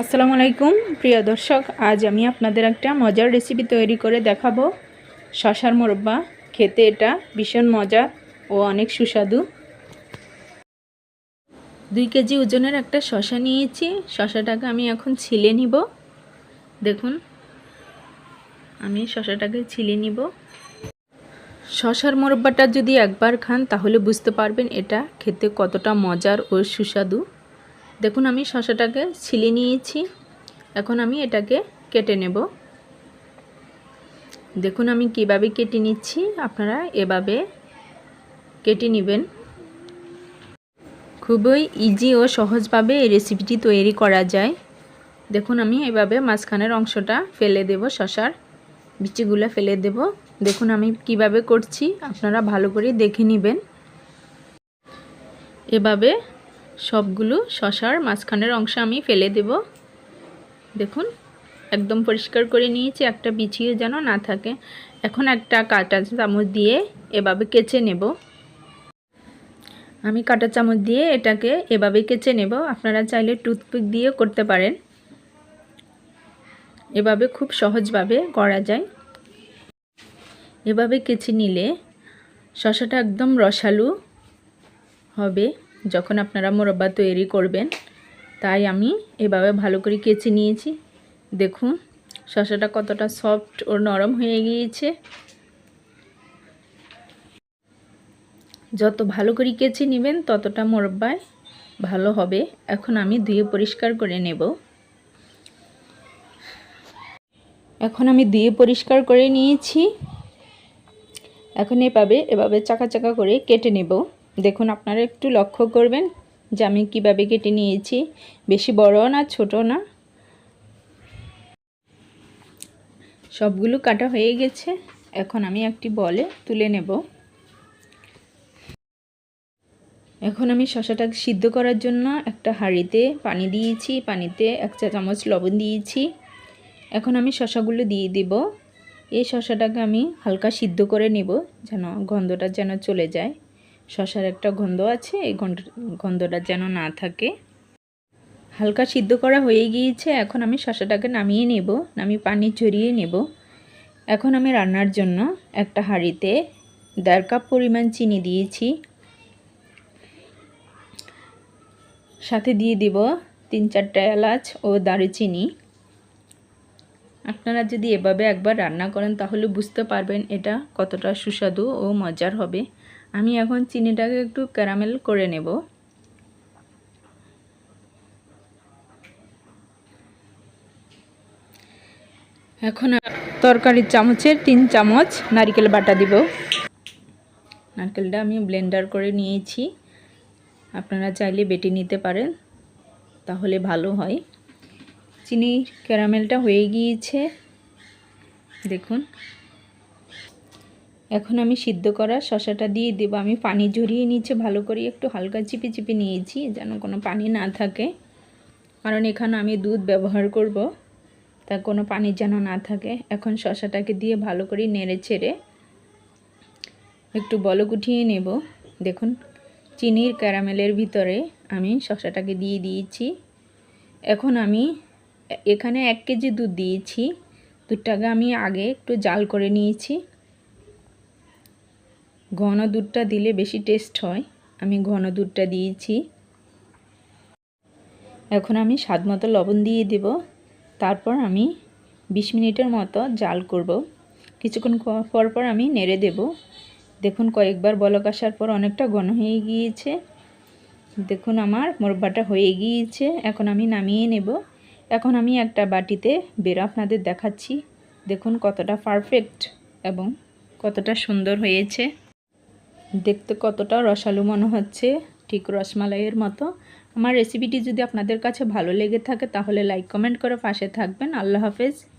আসসালামু আলাইকুম, প্রিয় দর্শক, আজ আমি আপনাদের একটা মজার রেসিপি তৈরি করে দেখাবো। শশার মোরব্বা, খেতে এটা ভীষণ মজা ও অনেক সুস্বাদু। দুই কেজি ওজনের একটা শশা নিয়েছি, শশাটাকে আমি এখন ছিলে নিব। দেখুন, আমি শশাটাকে ছিলে নিব। শশার মোরব্বাটা যদি একবার খান, তাহলে বুঝতে পারবেন এটা খেতে কতটা মজার ও সুস্বাদু। দেখুন, আমি শশাটাকে ছিলে নিয়েছি। এখন আমি এটাকে কেটে নেব। দেখুন, আমি কীভাবে কেটে নিচ্ছি। আপনারা এভাবে কেটে নেবেন। খুবই ইজি ও সহজভাবে এই রেসিপিটি তৈরি করা যায়। দেখুন, আমি এভাবে মাঝখানের অংশটা ফেলে দেব শশার বিচিগুলো ফেলে দেব। দেখুন, আমি কীভাবে করছি। আপনারা ভালো করে দেখে নেবেন। এভাবে সবগুলো শশার মাঝখানের অংশ আমি ফেলে দেব। দেখুন, একদম পরিষ্কার করে নিয়েছি, একটা বিছিয়ে যেন না থাকে। এখন একটা কাঁটা চামচ দিয়ে এভাবে কেচে নেব। আমি কাঁটা চামচ দিয়ে এটাকে এভাবে কেচে নেব। আপনারা চাইলে টুথপিক দিয়ে করতে পারেন। এভাবে খুব সহজভাবে করা যায়। এভাবে কেচে নিলে শশাটা একদম রসালু হবে। যখন আপনারা মোরব্বা তৈরি করবেন, তাই আমি এভাবে ভালো করে কেচে নিয়েছি। দেখুন, শসাটা কতটা সফট ও নরম হয়ে গিয়েছে। যত ভালো করে কেচে নেবেন, ততটা মোরব্বায় ভালো হবে। এখন আমি ধুয়ে পরিষ্কার করে নেব। এখন আমি ধুয়ে পরিষ্কার করে নিয়েছি। এখন এভাবে এভাবে চাকা চাকা করে কেটে নেব। দেখুন, আপনারা একটু লক্ষ্য করবেন যে আমি কীভাবে কেটে নিয়েছি। বেশি বড় না ছোট না। সবগুলো কাটা হয়ে গেছে। এখন আমি একটি বলে তুলে নেব। এখন আমি শশাটাকে সিদ্ধ করার জন্য একটা হাঁড়িতে পানি দিয়েছি। পানিতে এক চা চামচ লবণ দিয়েছি। এখন আমি শশাগুলো দিয়ে দিব। এই শশাটাকে আমি হালকা সিদ্ধ করে নেব যেন গন্ধটা যেন চলে যায়। শশার একটা গন্ধ আছে, এই গন্ধটা যেন না থাকে। হালকা সিদ্ধ করা হয়ে গিয়েছে, এখন আমি শশাটাকে নামিয়ে নেব আমি পানি ঝরিয়ে নেব। এখন আমি রান্নার জন্য একটা হাঁড়িতে দেড় কাপ পরিমাণ চিনি দিয়েছি। সাথে দিয়ে দিব তিন চারটা এলাচ ও দারুচিনি। আপনারা যদি এভাবে একবার রান্না করেন, তাহলে বুঝতে পারবেন এটা কতটা সুস্বাদু ও মজার হবে। আমি এখন চিনিটাকে একটু ক্যারামেল করে নেব। এখন তরকারির চামচের তিন চামচ নারিকেল বাটা দিব। নারকেলটা আমি ব্লেন্ডার করে নিয়েছি। আপনারা চাইলে বেটে নিতে পারেন, তাহলে ভালো হয়। চিনি ক্যারামেলটা হয়ে গিয়েছে। দেখুন। এখন আমি সিদ্ধ করা শশাটা দিয়ে দেবো। আমি পানি ঝরিয়ে নিচ্ছে ভালো করে একটু হালকা চিপে চিপে নিয়েছি যেন কোনো পানি না থাকে। কারণ এখানে আমি দুধ ব্যবহার করব, তা কোনো পানি যেন না থাকে। এখন শশাটাকে দিয়ে ভালো করে নেড়ে ছেড়ে একটু বলক উঠিয়ে নেব। দেখুন, চিনির ক্যারামেলের ভিতরে আমি শশাটাকে দিয়ে দিয়েছি। এখন আমি এখানে এক কেজি দুধ দিয়েছি। দুধটাকে আমি আগে একটু জাল করে নিয়েছি। ঘন দুধটা দিলে বেশি টেস্ট হয়। আমি ঘন দুধটা দিয়েছি। এখন আমি স্বাদ মতো লবণ দিয়ে দেব। তারপর আমি বিশ মিনিটের মতো জাল করব। কিছুক্ষণ পর পর আমি নেড়ে দেব। দেখুন কয়েকবার বলক আসার পর অনেকটা ঘন হয়ে গিয়েছে। দেখুন আমার মোরব্বাটা হয়ে গিয়েছে। এখন আমি নামিয়ে নেব। এখন আমি একটা বাটিতে বের আপনাদের দেখাচ্ছি। দেখুন কতটা পারফেক্ট এবং কতটা সুন্দর হয়েছে। দেখতে কতটা রসালু মনে হচ্ছে, ঠিক রসমালাইয়ের মতো। আমার রেসিপিটি যদি আপনাদের কাছে ভালো লেগে থাকে, তাহলে লাইক কমেন্ট করে পাশে থাকবেন। আল্লাহ হাফেজ।